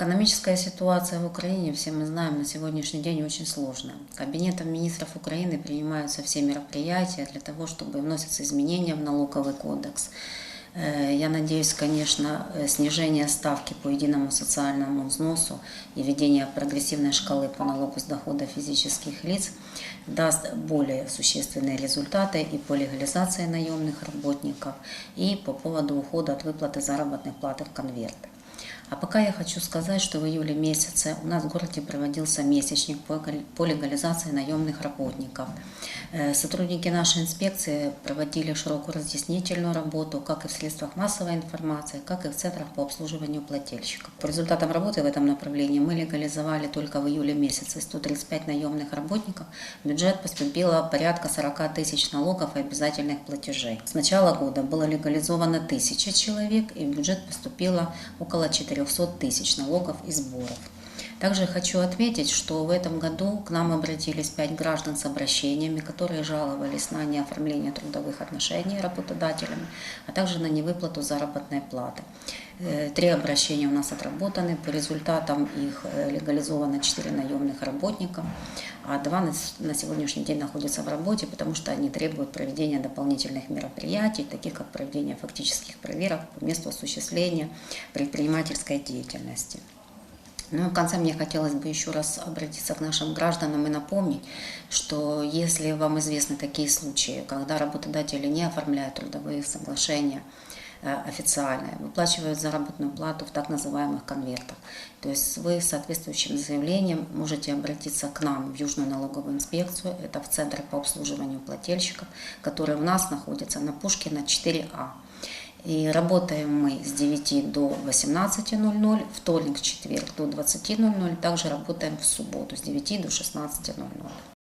Экономическая ситуация в Украине, все мы знаем, на сегодняшний день очень сложная. Кабинетом министров Украины принимаются все мероприятия для того, чтобы вносятся изменения в налоговый кодекс. Э, Я надеюсь, конечно, э, снижение ставки по единому социальному взносу и введение прогрессивной шкалы по налогу с дохода физических лиц даст более существенные результаты и по легализации наемных работников, и по поводу ухода от выплаты заработной платы в конверты. А пока я хочу сказать, что в июле месяце у нас в городе проводился месячник по легализации наемных работников. Э, Сотрудники нашей инспекции проводили широкую разъяснительную работу как и в средствах массовой информации, как и в центрах по обслуживанию плательщиков. По результатам работы в этом направлении мы легализовали только в июле месяце 135 наемных работников. В бюджет поступило порядка 40 тысяч налогов и обязательных платежей. С начала года было легализовано 1000 человек, и в бюджет поступило около 400 тысяч налогов и сборов. Также хочу отметить, что в этом году к нам обратились пять граждан с обращениями, которые жаловались на неоформление трудовых отношений работодателями, а также на невыплату заработной платы. Э, Три обращения у нас отработаны, по результатам их э, легализовано 4 наемных работника, а два на сегодняшний день находятся в работе, потому что они требуют проведения дополнительных мероприятий, таких как проведение фактических проверок по месту осуществления предпринимательской деятельности. Ну, в конце мне хотелось бы еще раз обратиться к нашим гражданам и напомнить, что если вам известны такие случаи, когда работодатели не оформляют трудовые соглашения э, официальные, выплачивают заработную плату в так называемых конвертах. То есть вы с соответствующим заявлением можете обратиться к нам в Южную налоговую инспекцию, это в Центр по обслуживанию плательщиков, который у нас находится на Пушкина 4А. И работаем мы с 9 до 18.00, вторник, четверг до 20.00, также работаем в субботу с 9 до 16.00.